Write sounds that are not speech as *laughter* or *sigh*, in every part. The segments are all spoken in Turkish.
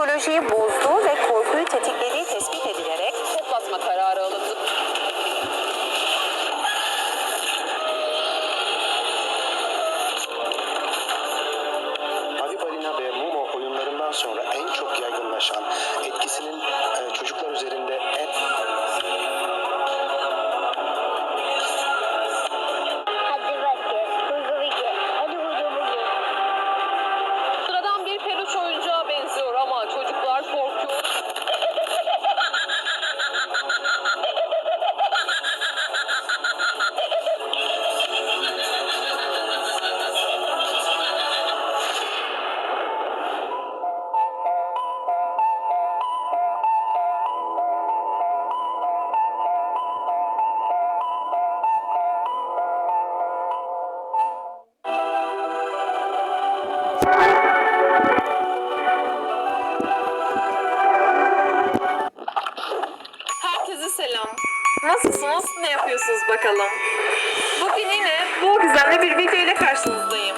psikolojiyi bozduğu ve korkuyu tetiklediği tespit edilerek bakalım? Bugün yine bu gizemli bir video ile karşınızdayım.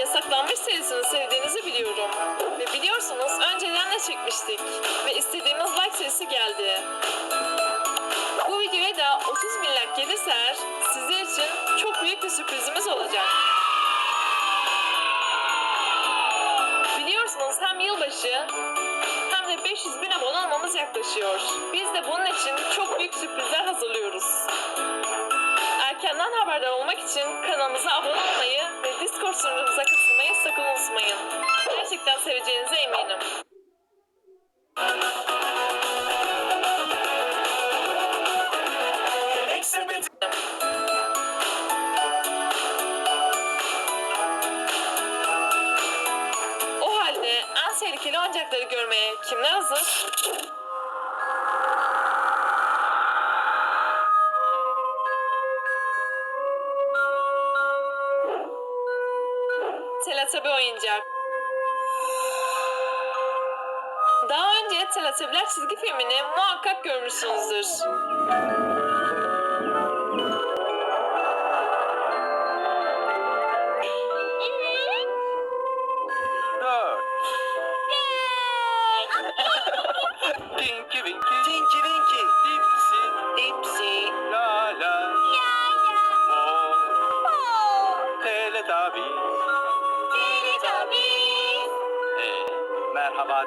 Yasaklanmış serisini sevdiğinizi biliyorum. Ve biliyorsunuz önceden de çekmiştik. Ve istediğimiz like sayısı geldi. Bu videoya da 30 bin like gelirse sizler için çok büyük bir sürprizimiz olacak. Biliyorsunuz hem yılbaşı hem de 500 bin abone olmamız yaklaşıyor. Biz de bunun için çok büyük sürprizler hazırlıyoruz. Erkenden haberdar olmak için kanalımıza abone olmayı ve Discord sunucumuza katılmayı sakın unutmayın. Gerçekten seveceğinize eminim. Teletabi oyuncak. Daha önce Teletabiler çizgi filmini muhakkak görmüşsünüzdür.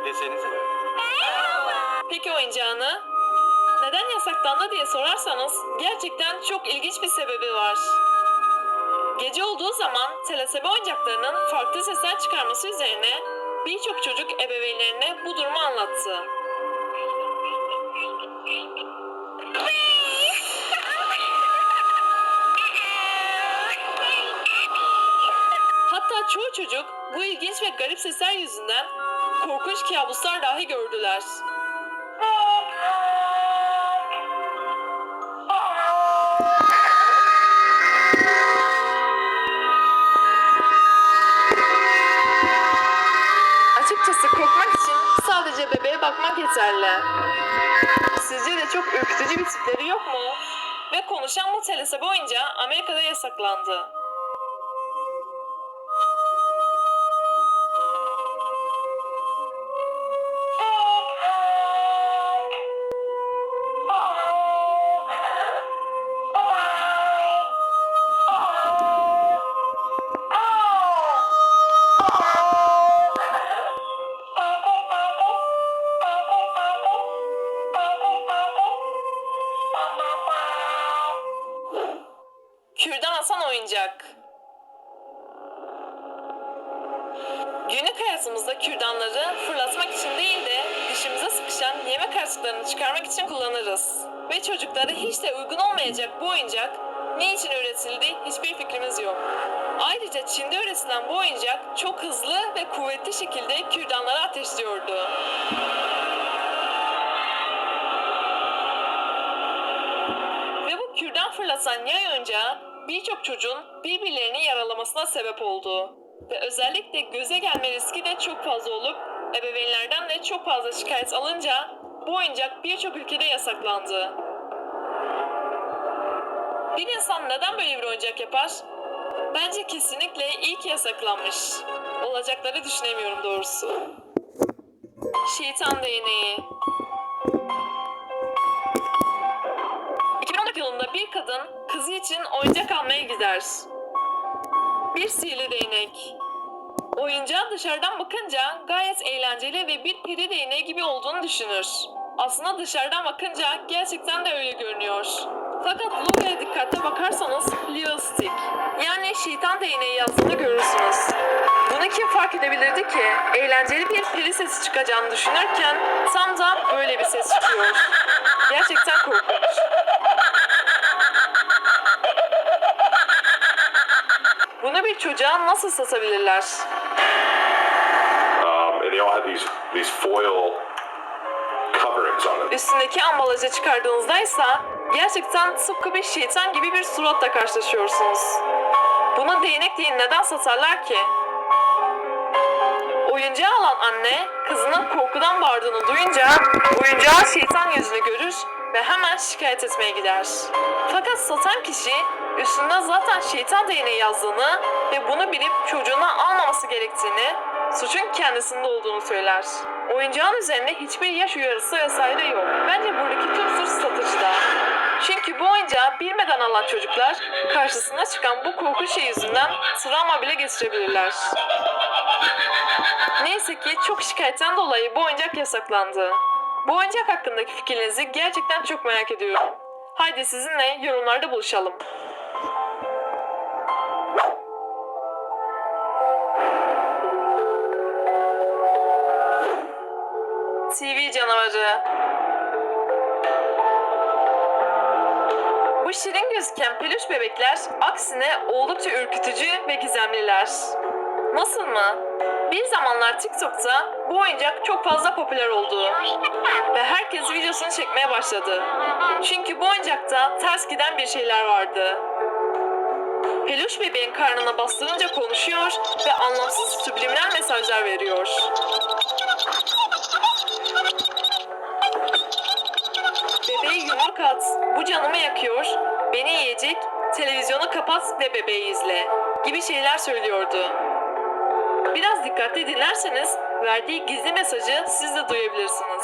Desenize. Peki oyuncağını? Neden yasaklandı diye sorarsanız gerçekten çok ilginç bir sebebi var. Gece olduğu zaman telesebe oyuncaklarının farklı sesler çıkarması üzerine birçok çocuk ebeveynlerine bu durumu anlattı. Hatta çoğu çocuk bu ilginç ve garip sesler yüzünden korkunç kabuslar dahi gördüler. Açıkçası korkmak için sadece bebeğe bakmak yeterli. Sizce de çok ürkütücü bir tipleri yok mu? Ve konuşan bu telesebe oyuncağı Amerika'da yasaklandı. Artıklarını çıkarmak için kullanırız. Ve çocuklara hiç de uygun olmayacak bu oyuncak niçin üretildi hiçbir fikrimiz yok. Ayrıca Çin'de üretilen bu oyuncak çok hızlı ve kuvvetli şekilde kürdanları ateşliyordu. Ve bu kürdan fırlatan yay oyuncağı birçok çocuğun birbirlerini yaralamasına sebep oldu. Ve özellikle göze gelme riski de çok fazla olup ebeveynlerden de çok fazla şikayet alınca bu oyuncak birçok ülkede yasaklandı. Bir insan neden böyle bir oyuncak yapar? Bence kesinlikle iyi ki yasaklanmış. Olacakları düşünemiyorum doğrusu. Şeytan Değneği 2014 yılında bir kadın kızı için oyuncak almaya gider. Bir sihirli değnek. Oyuncağı dışarıdan bakınca gayet eğlenceli ve bir peri değneği gibi olduğunu düşünür. Aslında dışarıdan bakınca gerçekten de öyle görünüyor. Fakat logoya dikkate bakarsanız Leo Stick yani şeytan değneği yazdığını görürsünüz. Bunu kim fark edebilirdi ki? Eğlenceli bir peri sesi çıkacağını düşünürken tam da böyle bir ses çıkıyor. Gerçekten korkunç. Bunu bir çocuğa nasıl satabilirler? Um, and they all have these these foil coverings on them. Üstündeki ambalajı çıkardığınızda ise gerçekten tıpkı bir şeytan gibi bir suratla karşılaşıyorsunuz. Bunu değnek diye neden satarlar ki? Oyuncağı alan anne kızının korkudan bağırdığını duyunca oyuncağı şeytan yüzünü görür ve hemen şikayet etmeye gider. Fakat satan kişi üstünde zaten şeytan değneği yazdığını ve bunu bilip çocuğuna almaması gerektiğini, suçun kendisinde olduğunu söyler. Oyuncağın üzerinde hiçbir yaş uyarısı vesaire yok. Bence buradaki tüm suç satıcıda. Çünkü bu oyuncağı bilmeden alan çocuklar karşısına çıkan bu korkunç şey yüzünden travma bile geçirebilirler. Neyse ki çok şikayetten dolayı bu oyuncak yasaklandı. Bu oyuncak hakkındaki fikirlerinizi gerçekten çok merak ediyorum. Haydi sizinle yorumlarda buluşalım. TV canavarı. Bu şirin gözüken peluş bebekler aksine oldukça ürkütücü ve gizemliler. Nasıl mı? Bir zamanlar TikTok'ta bu oyuncak çok fazla popüler oldu ve herkes videosunu çekmeye başladı. Çünkü bu oyuncakta ters giden bir şeyler vardı. Peluş bebeğin karnına bastırınca konuşuyor ve anlamsız subliminal mesajlar veriyor. Bebeğe yumruk at, bu canımı yakıyor, beni yiyecek, televizyonu kapat ve bebeği izle gibi şeyler söylüyordu. Biraz dikkatli dinlerseniz verdiği gizli mesajı siz de duyabilirsiniz.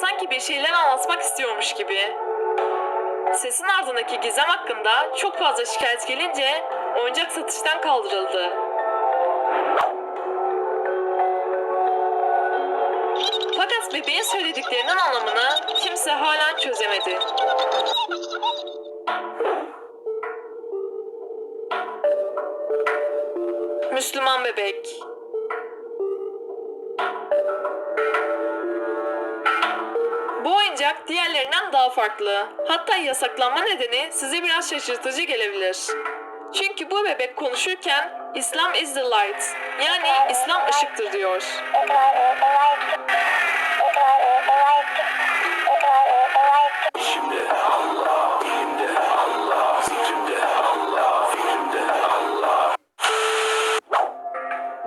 Sanki bir şeyler anlatmak istiyormuş gibi. Sesin ardındaki gizem hakkında çok fazla şikayet gelince oyuncak satıştan kaldırıldı. Bebeğin söylediklerinin anlamını kimse hala çözemedi. Müslüman bebek. Bu oyuncak diğerlerinden daha farklı. Hatta yasaklanma nedeni size biraz şaşırtıcı gelebilir. Çünkü bu bebek konuşurken İslam is the light yani İslam ışıktır diyor.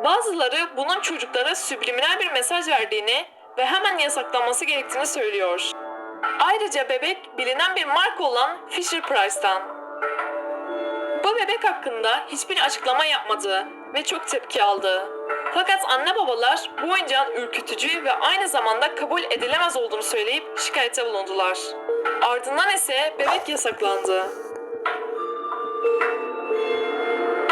Bazıları bunun çocuklara subliminal bir mesaj verdiğini ve hemen yasaklanması gerektiğini söylüyor. Ayrıca bebek bilinen bir marka olan Fisher Price'tan. Bu bebek hakkında hiçbir açıklama yapmadı ve çok tepki aldı. Fakat anne babalar bu oyuncağın ürkütücü ve aynı zamanda kabul edilemez olduğunu söyleyip şikayete bulundular. Ardından ise bebek yasaklandı.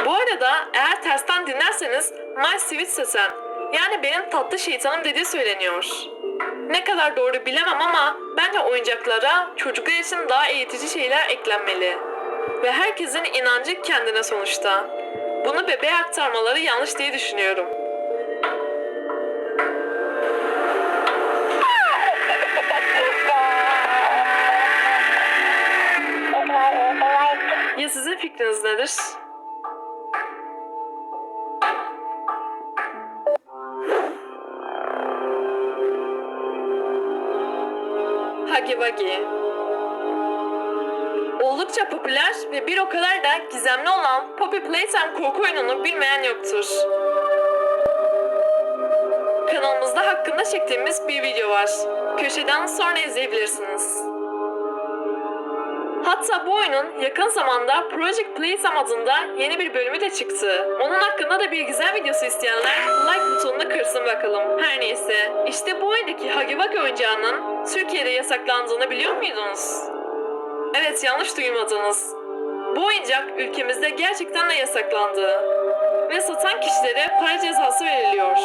Bu arada eğer tersten dinlerseniz My Sweet Satan yani benim tatlı şeytanım dediği söyleniyor. Ne kadar doğru bilemem ama bence oyuncaklara çocuklar için daha eğitici şeyler eklenmeli. Ve herkesin inancı kendine sonuçta. Bunu bebeğe aktarmaları yanlış diye düşünüyorum. Fikriniz nedir? Huggy Wuggy. Oldukça popüler ve bir o kadar da gizemli olan Poppy Playtime korku oyununu bilmeyen yoktur. Kanalımızda hakkında çektiğimiz bir video var. Köşeden sonra izleyebilirsiniz. Hatta bu oyunun yakın zamanda Project Playtime adında yeni bir bölümü de çıktı. Onun hakkında da bir güzel videosu isteyenler like butonuna kırsın bakalım. Her neyse, işte bu oyundaki Wuggy oyuncağının Türkiye'de yasaklandığını biliyor muydunuz? Evet yanlış duymadınız. Bu oyuncak ülkemizde gerçekten de yasaklandı. Ve satan kişilere para cezası veriliyor.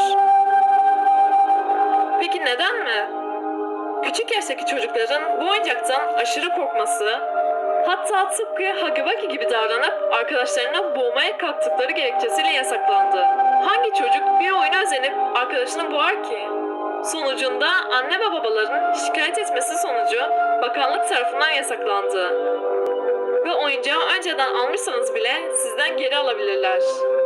Peki neden mi? Küçük yaştaki çocukların bu oyuncaktan aşırı korkması, hatta tıpkı Wuggy gibi davranıp arkadaşlarını boğmaya kalktıkları gerekçesiyle yasaklandı. Hangi çocuk bir oyuna özenip arkadaşını boğar ki? Sonucunda anne ve babaların şikayet etmesi sonucu bakanlık tarafından yasaklandı. Ve oyuncağı önceden almışsanız bile sizden geri alabilirler.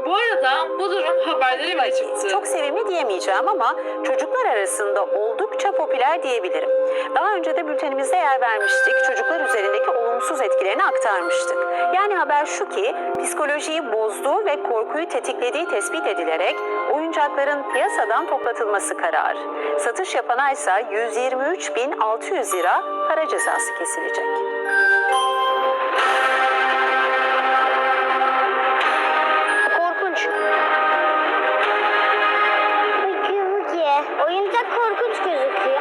Bu arada bu durum haberlere bile çıktı. Çok sevimli diyemeyeceğim ama çocuklar arasında oldukça popüler diyebilirim. Daha önce de bültenimizde yer vermiştik. Çocuklar üzerindeki olumsuz etkilerini aktarmıştık. Yani haber şu ki psikolojiyi bozduğu ve korkuyu tetiklediği tespit edilerek oyuncakların piyasadan toplatılması kararı. Satış yapana ise 123.600 lira para cezası kesilecek. Korkunç. Oyuncak korkunç gözüküyor.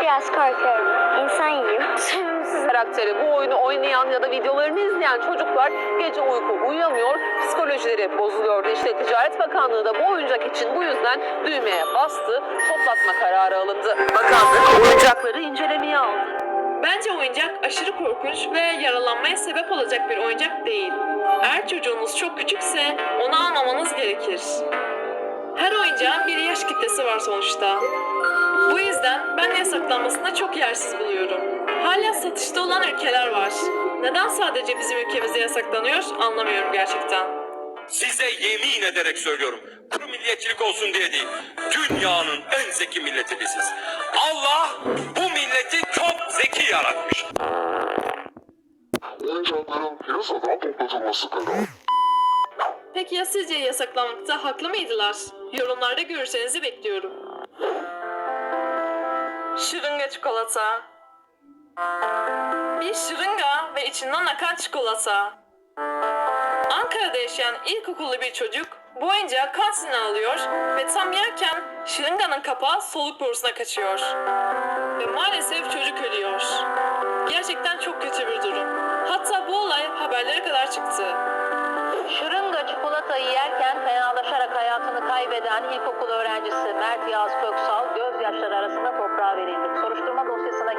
Biraz korkuyorum. İnsan yiyeyim. *laughs* sevimsiz karakteri bu oyunu oynayan ya da videolarını izleyen çocuklar gece uyku uyuyamıyor, psikolojileri bozuluyordu. İşte Ticaret Bakanlığı da bu oyuncak için bu yüzden düğmeye bastı, toplatma kararı alındı. Bakanlık oyuncakları incelemeye aldı. Bence oyuncak aşırı korkunç ve yaralanmaya sebep olacak bir oyuncak değil. Eğer çocuğunuz çok küçükse onu almamanız gerekir. Her oyuncağın bir yaş kitlesi var sonuçta. Bu yüzden ben yasaklanmasını çok yersiz buluyorum. Hala satışta olan ülkeler var. Neden sadece bizim ülkemizde yasaklanıyor anlamıyorum gerçekten. Size yemin ederek söylüyorum. Kuru milliyetçilik olsun diye değil. Dünyanın en zeki milleti biziz. Allah bu milleti çok zeki yaratmış. Oyuncakların piyasadan toplatılması kararı. Peki ya sizce yasaklanmakta haklı mıydılar? Yorumlarda görüşlerinizi bekliyorum. Şırınga çikolata. Bir şırınga ve içinden akan çikolata. Ankara'da yaşayan ilkokullu bir çocuk bu oyuncağı kantinden alıyor ve tam yerken şırınganın kapağı soluk borusuna kaçıyor. Ve maalesef çocuk ölüyor. Gerçekten çok kötü bir durum. Hatta bu olay haberlere kadar çıktı. Şırınga çikolatayı yerken fenalaşarak hayatını kaybeden ilkokul öğrencisi Mert Yağız Köksal gözyaşları arasında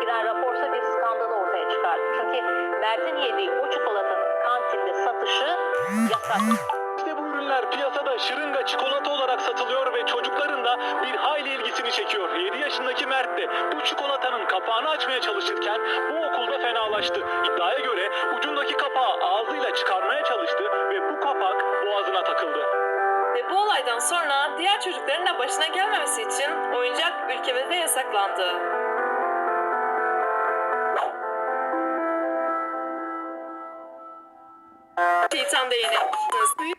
giren raporsa bir skandalı ortaya çıkardı. Çünkü Mert'in yediği o çikolatanın kantinde satışı yasak. İşte bu ürünler piyasada şırınga çikolata olarak satılıyor ve çocukların da bir hayli ilgisini çekiyor. 7 yaşındaki Mert de bu çikolatanın kapağını açmaya çalışırken bu okulda fenalaştı. İddiaya göre ucundaki kapağı ağzıyla çıkarmaya çalıştı ve bu kapak boğazına takıldı. Ve bu olaydan sonra diğer çocukların da başına gelmemesi için oyuncak ülkemizde yasaklandı. Şeytan değnek.